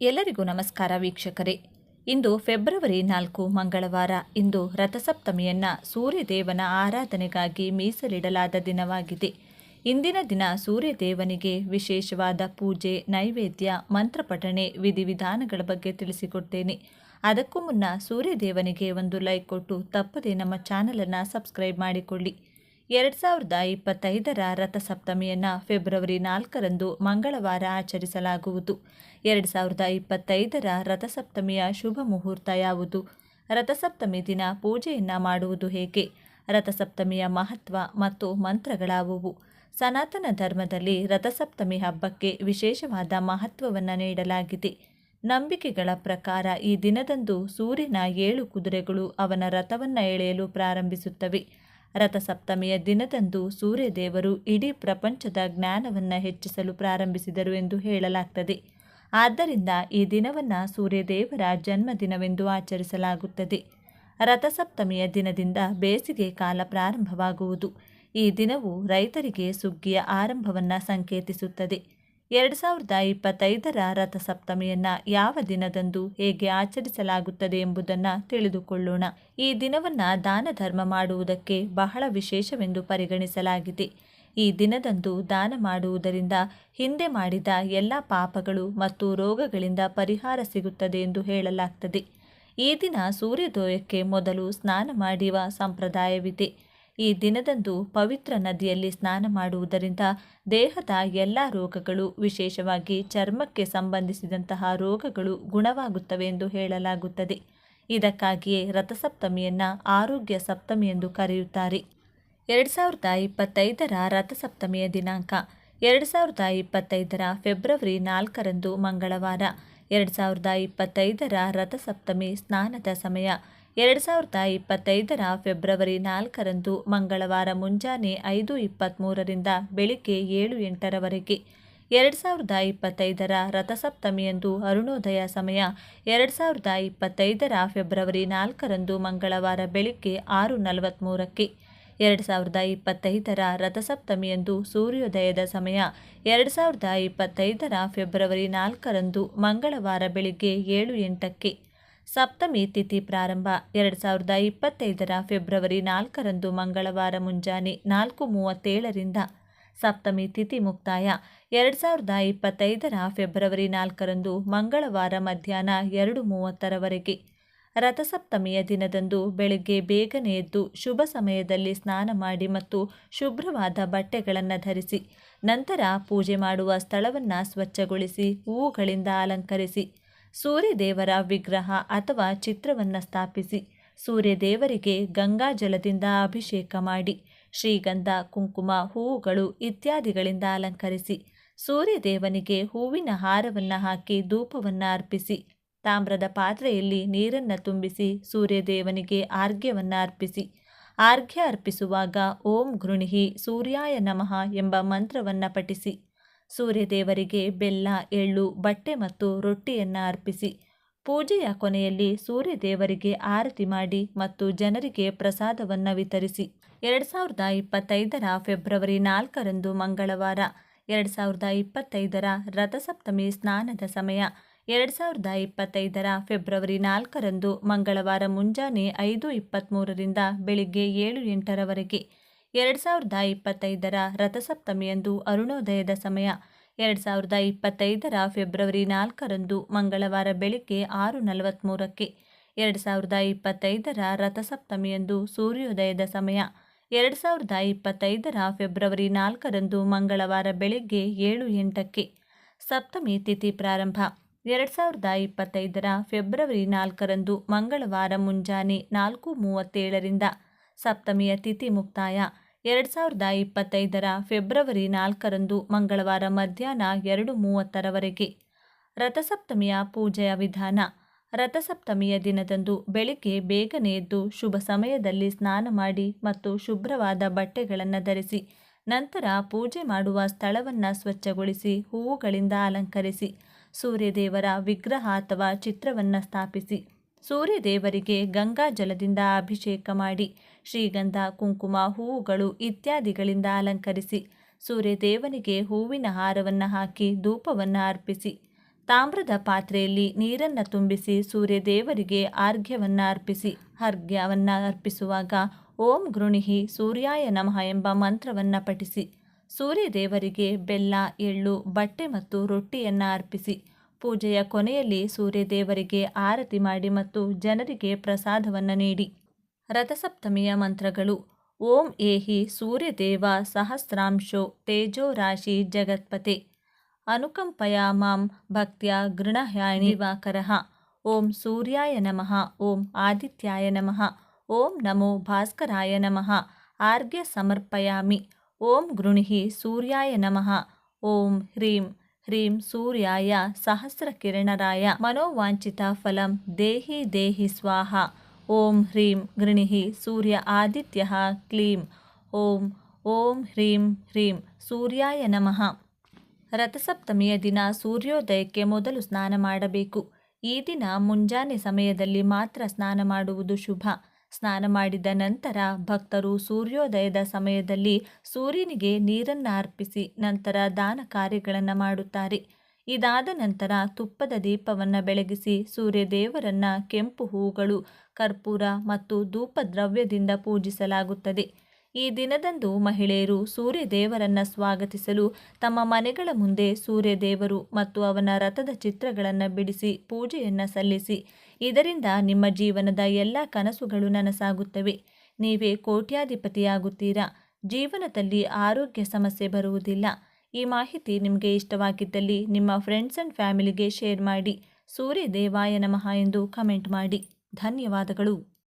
ಎಲ್ಲರಿಗೂ ನಮಸ್ಕಾರ ವೀಕ್ಷಕರೇ. ಇಂದು ಫೆಬ್ರವರಿ ನಾಲ್ಕು ಮಂಗಳವಾರ. ಇಂದು ರಥಸಪ್ತಮಿಯನ್ನ ಸೂರ್ಯದೇವನ ಆರಾಧನೆಗಾಗಿ ಮೀಸಲಿಡಲಾದ ದಿನವಾಗಿದೆ. ಇಂದಿನ ದಿನ ಸೂರ್ಯದೇವನಿಗೆ ವಿಶೇಷವಾದ ಪೂಜೆ, ನೈವೇದ್ಯ, ಮಂತ್ರಪಠಣೆ, ವಿಧಿವಿಧಾನಗಳ ಬಗ್ಗೆ ತಿಳಿಸಿಕೊಡ್ತೇನೆ. ಅದಕ್ಕೂ ಮುನ್ನ ಸೂರ್ಯದೇವನಿಗೆ ಒಂದು ಲೈಕ್ ಕೊಟ್ಟು ತಪ್ಪದೆ ನಮ್ಮ ಚಾನಲನ್ನು ಸಬ್ಸ್ಕ್ರೈಬ್ ಮಾಡಿಕೊಳ್ಳಿ. ಎರಡು ಸಾವಿರದ ಇಪ್ಪತ್ತೈದರ ರಥಸಪ್ತಮಿಯನ್ನು ಫೆಬ್ರವರಿ ನಾಲ್ಕರಂದು ಮಂಗಳವಾರ ಆಚರಿಸಲಾಗುವುದು. ಎರಡು ಸಾವಿರದ ಇಪ್ಪತ್ತೈದರ ರಥಸಪ್ತಮಿಯ ಶುಭ ಮುಹೂರ್ತ ಯಾವುದು? ರಥಸಪ್ತಮಿ ದಿನ ಪೂಜೆಯನ್ನು ಮಾಡುವುದು ಹೇಗೆ? ರಥಸಪ್ತಮಿಯ ಮಹತ್ವ ಮತ್ತು ಮಂತ್ರಗಳಾವುವು? ಸನಾತನ ಧರ್ಮದಲ್ಲಿ ರಥಸಪ್ತಮಿ ಹಬ್ಬಕ್ಕೆ ವಿಶೇಷವಾದ ಮಹತ್ವವನ್ನು ನೀಡಲಾಗಿದೆ. ನಂಬಿಕೆಗಳ ಪ್ರಕಾರ ಈ ದಿನದಂದು ಸೂರ್ಯನ ಏಳು ಕುದುರೆಗಳು ಅವನ ರಥವನ್ನು ಎಳೆಯಲು ಪ್ರಾರಂಭಿಸುತ್ತವೆ. ರಥಸಪ್ತಮಿಯ ದಿನದಂದು ಸೂರ್ಯದೇವರು ಇಡೀ ಪ್ರಪಂಚದ ಜ್ಞಾನವನ್ನು ಹೆಚ್ಚಿಸಲು ಪ್ರಾರಂಭಿಸಿದರು ಎಂದು ಹೇಳಲಾಗ್ತದೆ. ಆದ್ದರಿಂದ ಈ ದಿನವನ್ನು ಸೂರ್ಯದೇವರ ಜನ್ಮದಿನವೆಂದು ಆಚರಿಸಲಾಗುತ್ತದೆ. ರಥಸಪ್ತಮಿಯ ದಿನದಿಂದ ಬೇಸಿಗೆ ಕಾಲ ಪ್ರಾರಂಭವಾಗುವುದು. ಈ ದಿನವು ರೈತರಿಗೆ ಸುಗ್ಗಿಯ ಆರಂಭವನ್ನು ಸಂಕೇತಿಸುತ್ತದೆ. ಎರಡು ಸಾವಿರದ ಇಪ್ಪತ್ತೈದರ ರಥಸಪ್ತಮಿಯನ್ನು ಯಾವ ದಿನದಂದು ಹೇಗೆ ಆಚರಿಸಲಾಗುತ್ತದೆ ಎಂಬುದನ್ನು ತಿಳಿದುಕೊಳ್ಳೋಣ. ಈ ದಿನವನ್ನು ದಾನ ಧರ್ಮ ಮಾಡುವುದಕ್ಕೆ ಬಹಳ ವಿಶೇಷವೆಂದು ಪರಿಗಣಿಸಲಾಗಿದೆ. ಈ ದಿನದಂದು ದಾನ ಮಾಡುವುದರಿಂದ ಹಿಂದೆ ಮಾಡಿದ ಎಲ್ಲ ಪಾಪಗಳು ಮತ್ತು ರೋಗಗಳಿಂದ ಪರಿಹಾರ ಸಿಗುತ್ತದೆ ಎಂದು ಹೇಳಲಾಗ್ತದೆ. ಈ ದಿನ ಸೂರ್ಯೋದಯಕ್ಕೆ ಮೊದಲು ಸ್ನಾನ ಮಾಡುವ ಸಂಪ್ರದಾಯವಿದೆ. ಈ ದಿನದಂದು ಪವಿತ್ರ ನದಿಯಲ್ಲಿ ಸ್ನಾನ ಮಾಡುವುದರಿಂದ ದೇಹದ ಎಲ್ಲ ರೋಗಗಳು, ವಿಶೇಷವಾಗಿ ಚರ್ಮಕ್ಕೆ ಸಂಬಂಧಿಸಿದಂತಹ ರೋಗಗಳು ಗುಣವಾಗುತ್ತವೆ ಎಂದು ಹೇಳಲಾಗುತ್ತದೆ. ಇದಕ್ಕಾಗಿಯೇ ರಥಸಪ್ತಮಿಯನ್ನು ಆರೋಗ್ಯ ಸಪ್ತಮಿ ಎಂದು ಕರೆಯುತ್ತಾರೆ. ಎರಡು ಸಾವಿರದ ಇಪ್ಪತ್ತೈದರ ರಥಸಪ್ತಮಿಯ ದಿನಾಂಕ, ಎರಡು ಸಾವಿರದ ಇಪ್ಪತ್ತೈದರ ಫೆಬ್ರವರಿ ನಾಲ್ಕರಂದು ಮಂಗಳವಾರ, ಎರಡು ಸಾವಿರದ ಇಪ್ಪತ್ತೈದರ ರಥಸಪ್ತಮಿ ಸ್ನಾನದ ಸಮಯ ಎರಡು ಸಾವಿರದ ಇಪ್ಪತ್ತೈದರ ಫೆಬ್ರವರಿ ನಾಲ್ಕರಂದು ಮಂಗಳವಾರ ಮುಂಜಾನೆ ಐದು ಇಪ್ಪತ್ತ್ಮೂರರಿಂದ ಬೆಳಿಗ್ಗೆ ಏಳು ಎಂಟರವರೆಗೆ ಎರಡು ಸಾವಿರದ ಇಪ್ಪತ್ತೈದರ ರಥಸಪ್ತಮಿಯಂದು ಅರುಣೋದಯ ಸಮಯ ಎರಡು ಸಾವಿರದ ಇಪ್ಪತ್ತೈದರ ಫೆಬ್ರವರಿ ನಾಲ್ಕರಂದು ಮಂಗಳವಾರ ಬೆಳಿಗ್ಗೆ ಆರು ನಲವತ್ತ್ಮೂರಕ್ಕೆ ಎರಡು ಸಾವಿರದ ಇಪ್ಪತ್ತೈದರ ರಥಸಪ್ತಮಿಯಂದು ಸೂರ್ಯೋದಯದ ಸಮಯ ಎರಡು ಸಾವಿರದ ಇಪ್ಪತ್ತೈದರ ಫೆಬ್ರವರಿ ನಾಲ್ಕರಂದು ಮಂಗಳವಾರ ಬೆಳಿಗ್ಗೆ ಏಳು ಎಂಟಕ್ಕೆ ಸಪ್ತಮಿ ತಿಥಿ ಪ್ರಾರಂಭ. ಎರಡು ಸಾವಿರದ ಇಪ್ಪತ್ತೈದರ ಫೆಬ್ರವರಿ ನಾಲ್ಕರಂದು ಮಂಗಳವಾರ ಮುಂಜಾನೆ ನಾಲ್ಕು ಮೂವತ್ತೇಳರಿಂದ ಸಪ್ತಮಿ ತಿಥಿ ಮುಕ್ತಾಯ. ಎರಡು ಸಾವಿರದ ಇಪ್ಪತ್ತೈದರ ಫೆಬ್ರವರಿ ನಾಲ್ಕರಂದು ಮಂಗಳವಾರ ಮಧ್ಯಾಹ್ನ ಎರಡು ಮೂವತ್ತರವರೆಗೆ ರಥಸಪ್ತಮಿಯ ದಿನದಂದು ಬೆಳಗ್ಗೆ ಬೇಗನೆ ಎದ್ದು ಶುಭ ಸಮಯದಲ್ಲಿ ಸ್ನಾನ ಮಾಡಿ ಮತ್ತು ಶುಭ್ರವಾದ ಬಟ್ಟೆಗಳನ್ನು ಧರಿಸಿ, ನಂತರ ಪೂಜೆ ಮಾಡುವ ಸ್ಥಳವನ್ನು ಸ್ವಚ್ಛಗೊಳಿಸಿ, ಹೂವುಗಳಿಂದ ಅಲಂಕರಿಸಿ ಸೂರ್ಯದೇವರ ವಿಗ್ರಹ ಅಥವಾ ಚಿತ್ರವನ್ನು ಸ್ಥಾಪಿಸಿ, ಸೂರ್ಯದೇವರಿಗೆ ಗಂಗಾ ಜಲದಿಂದ ಅಭಿಷೇಕ ಮಾಡಿ, ಶ್ರೀಗಂಧ, ಕುಂಕುಮ, ಹೂವುಗಳು ಇತ್ಯಾದಿಗಳಿಂದ ಅಲಂಕರಿಸಿ, ಸೂರ್ಯದೇವನಿಗೆ ಹೂವಿನ ಹಾರವನ್ನು ಹಾಕಿ ಧೂಪವನ್ನು ಅರ್ಪಿಸಿ, ತಾಮ್ರದ ಪಾತ್ರೆಯಲ್ಲಿ ನೀರನ್ನು ತುಂಬಿಸಿ ಸೂರ್ಯದೇವನಿಗೆ ಆರ್ಘ್ಯವನ್ನು ಅರ್ಪಿಸಿ, ಆರ್ಘ್ಯ ಅರ್ಪಿಸುವಾಗ ಓಂ ಗೃಣಿಹಿ ಸೂರ್ಯಾಯ ನಮಃ ಎಂಬ ಮಂತ್ರವನ್ನು ಪಠಿಸಿ. ಸೂರ್ಯದೇವರಿಗೆ ಬೆಲ್ಲ, ಎಳ್ಳು, ಬಟ್ಟೆ ಮತ್ತು ರೊಟ್ಟಿಯನ್ನು ಅರ್ಪಿಸಿ. ಪೂಜೆಯ ಕೊನೆಯಲ್ಲಿ ಸೂರ್ಯದೇವರಿಗೆ ಆರತಿ ಮಾಡಿ ಮತ್ತು ಜನರಿಗೆ ಪ್ರಸಾದವನ್ನು ವಿತರಿಸಿ. ಎರಡು ಸಾವಿರದ ಇಪ್ಪತ್ತೈದರ ಫೆಬ್ರವರಿ ನಾಲ್ಕರಂದು ಮಂಗಳವಾರ, ಎರಡು ಸಾವಿರದ ಇಪ್ಪತ್ತೈದರ ರಥಸಪ್ತಮಿ ಸ್ನಾನದ ಸಮಯ, ಎರಡು ಸಾವಿರದ ಇಪ್ಪತ್ತೈದರ ಫೆಬ್ರವರಿ ನಾಲ್ಕರಂದು ಮಂಗಳವಾರ ಮುಂಜಾನೆ ಐದು ಇಪ್ಪತ್ತ್ಮೂರರಿಂದ ಬೆಳಿಗ್ಗೆ ಏಳು ಎಂಟರವರೆಗೆ. ಎರಡು ಸಾವಿರದ ಇಪ್ಪತ್ತೈದರ ರಥಸಪ್ತಮಿಯಂದು ಅರುಣೋದಯದ ಸಮಯ. ಎರಡು ಸಾವಿರದ ಇಪ್ಪತ್ತೈದರ ಫೆಬ್ರವರಿ ನಾಲ್ಕರಂದು ಮಂಗಳವಾರ ಬೆಳಿಗ್ಗೆ ಆರು ನಲವತ್ತ್ಮೂರಕ್ಕೆ ಎರಡು ಸಾವಿರದ ಇಪ್ಪತ್ತೈದರ ರಥಸಪ್ತಮಿಯಂದು ಸೂರ್ಯೋದಯದ ಸಮಯ. ಎರಡು ಸಾವಿರದ ಇಪ್ಪತ್ತೈದರ ಫೆಬ್ರವರಿ ನಾಲ್ಕರಂದು ಮಂಗಳವಾರ ಬೆಳಿಗ್ಗೆ ಏಳು ಎಂಟಕ್ಕೆ. ಸಪ್ತಮಿ ತಿಥಿ ಪ್ರಾರಂಭ. ಎರಡು ಸಾವಿರದ ಇಪ್ಪತ್ತೈದರ ಫೆಬ್ರವರಿ ನಾಲ್ಕರಂದು ಮಂಗಳವಾರ ಮುಂಜಾನೆ ನಾಲ್ಕು ಮೂವತ್ತೇಳರಿಂದ ಸಪ್ತಮಿಯ ತಿಥಿ ಮುಕ್ತಾಯ. ಎರಡು ಸಾವಿರದ ಇಪ್ಪತ್ತೈದರ ಫೆಬ್ರವರಿ ನಾಲ್ಕರಂದು ಮಂಗಳವಾರ ಮಧ್ಯಾಹ್ನ ಎರಡು ಮೂವತ್ತರವರೆಗೆ ರಥಸಪ್ತಮಿಯ ಪೂಜೆಯ ವಿಧಾನ. ರಥಸಪ್ತಮಿಯ ದಿನದಂದು ಬೆಳಿಗ್ಗೆ ಬೇಗನೆ ಎದ್ದು ಶುಭ ಸಮಯದಲ್ಲಿ ಸ್ನಾನ ಮಾಡಿ ಮತ್ತು ಶುಭ್ರವಾದ ಬಟ್ಟೆಗಳನ್ನು ಧರಿಸಿ, ನಂತರ ಪೂಜೆ ಮಾಡುವ ಸ್ಥಳವನ್ನು ಸ್ವಚ್ಛಗೊಳಿಸಿ, ಹೂವುಗಳಿಂದ ಅಲಂಕರಿಸಿ, ಸೂರ್ಯದೇವರ ವಿಗ್ರಹ ಅಥವಾ ಚಿತ್ರವನ್ನು ಸ್ಥಾಪಿಸಿ, ಸೂರ್ಯದೇವರಿಗೆ ಗಂಗಾ ಜಲದಿಂದ ಅಭಿಷೇಕ ಮಾಡಿ ಶ್ರೀಗಂಧ, ಕುಂಕುಮ, ಹೂವುಗಳು ಇತ್ಯಾದಿಗಳಿಂದ ಅಲಂಕರಿಸಿ, ಸೂರ್ಯದೇವನಿಗೆ ಹೂವಿನ ಹಾರವನ್ನು ಹಾಕಿ ಧೂಪವನ್ನು ಅರ್ಪಿಸಿ, ತಾಮ್ರದ ಪಾತ್ರೆಯಲ್ಲಿ ನೀರನ್ನು ತುಂಬಿಸಿ ಸೂರ್ಯದೇವರಿಗೆ ಆರ್ಘ್ಯವನ್ನು ಅರ್ಪಿಸಿ ಅರ್ಘ್ಯವನ್ನು ಅರ್ಪಿಸುವಾಗ ಓಂ ಗೃಣಿಹಿ ಸೂರ್ಯಾಯ ನಮಃ ಎಂಬ ಮಂತ್ರವನ್ನು ಪಠಿಸಿ, ಸೂರ್ಯದೇವರಿಗೆ ಬೆಲ್ಲ, ಎಳ್ಳು, ಬಟ್ಟೆ ಮತ್ತು ರೊಟ್ಟಿಯನ್ನು ಅರ್ಪಿಸಿ, ಪೂಜೆಯ ಕೊನೆಯಲ್ಲಿ ಸೂರ್ಯದೇವರಿಗೆ ಆರತಿ ಮಾಡಿ ಮತ್ತು ಜನರಿಗೆ ಪ್ರಸಾದವನ್ನು ನೀಡಿ. ರಥಸಪ್ತಮಿಯ ಮಂತ್ರಗಳು. ಓಂ ಏಹಿ ಸೂರ್ಯದೇವ ಸಹಸ್ರಾಂಶೋ ತೇಜೋ ರಾಶಿ ಜಗತ್ಪತೆ. ಅನುಕಂಪಯ ಮಾಂ ಭಕ್ತ್ಯ ಗೃಣಹ್ಯಾಣಿ ವಾಕರಃ ಓಂ ಸೂರ್ಯಾಯ ನಮಃ. ಓಂ ಆದಿತ್ಯಾಯ ನಮಃ. ಓಂ ನಮೋ ಭಾಸ್ಕರಾಯ ನಮಃ. ಆರ್ಘ್ಯ ಸಮರ್ಪಯಾಮಿ. ಓಂ ಗೃಣಿಹಿ ಸೂರ್ಯಾಯ ನಮಃ. ಓಂ ಹ್ರೀಂ. ಹ್ರೀಂ ಸೂರ್ಯಾಯ ಸಹಸ್ರಕಿರಣರಾಯ. ಮನೋವಾಂಚಿತ ಫಲಂ ದೇಹಿ ದೇಹಿ ಸ್ವಾಹ. ಓಂ ಹ್ರೀಂ ಗೃಣಿಹಿ ಸೂರ್ಯ ಆದಿತ್ಯ ಕ್ಲೀಂ. ಓಂ ಓಂ ಹ್ರೀಂ ಹ್ರೀಂ ಸೂರ್ಯಾಯ ನಮಃ. ರಥಸಪ್ತಮಿಯ ದಿನ ಸೂರ್ಯೋದಯಕ್ಕೆ ಮೊದಲು ಸ್ನಾನ ಮಾಡಬೇಕು. ಈ ದಿನ ಮುಂಜಾನೆ ಸಮಯದಲ್ಲಿ ಮಾತ್ರ ಸ್ನಾನ ಮಾಡುವುದು ಶುಭ. ಸ್ನಾನ ಮಾಡಿದ ನಂತರ ಭಕ್ತರು ಸೂರ್ಯೋದಯದ ಸಮಯದಲ್ಲಿ ಸೂರ್ಯನಿಗೆ ನೀರನ್ನು ಅರ್ಪಿಸಿ, ನಂತರ ದಾನ ಕಾರ್ಯಗಳನ್ನು ಮಾಡುತ್ತಾರೆ. ಇದಾದ ನಂತರ ತುಪ್ಪದ ದೀಪವನ್ನು ಬೆಳಗಿಸಿ ಸೂರ್ಯದೇವರನ್ನ ಕೆಂಪು ಹೂಗಳು, ಕರ್ಪೂರ ಮತ್ತು ಧೂಪದ್ರವ್ಯದಿಂದ ಪೂಜಿಸಲಾಗುತ್ತದೆ. ಈ ದಿನದಂದು ಮಹಿಳೆಯರು ಸೂರ್ಯದೇವರನ್ನು ಸ್ವಾಗತಿಸಲು ತಮ್ಮ ಮನೆಗಳ ಮುಂದೆ ಸೂರ್ಯದೇವರು ಮತ್ತು ಅವನ ರಥದ ಚಿತ್ರಗಳನ್ನು ಬಿಡಿಸಿ ಪೂಜೆಯನ್ನು ಸಲ್ಲಿಸಿ, ಇದರಿಂದ ನಿಮ್ಮ ಜೀವನದ ಎಲ್ಲ ಕನಸುಗಳು ನನಸಾಗುತ್ತವೆ. ನೀವೇ ಕೋಟ್ಯಾಧಿಪತಿಯಾಗುತ್ತೀರಾ? ಜೀವನದಲ್ಲಿ ಆರೋಗ್ಯ ಸಮಸ್ಯೆ ಬರುವುದಿಲ್ಲ. ಈ ಮಾಹಿತಿ ನಿಮಗೆ ಇಷ್ಟವಾಗಿದ್ದಲ್ಲಿ ನಿಮ್ಮ ಫ್ರೆಂಡ್ಸ್ ಆ್ಯಂಡ್ ಫ್ಯಾಮಿಲಿಗೆ ಶೇರ್ ಮಾಡಿ. ಸೂರ್ಯ ದೇವಾಯ ನಮಃ ಎಂದು ಕಮೆಂಟ್ ಮಾಡಿ. ಧನ್ಯವಾದಗಳು.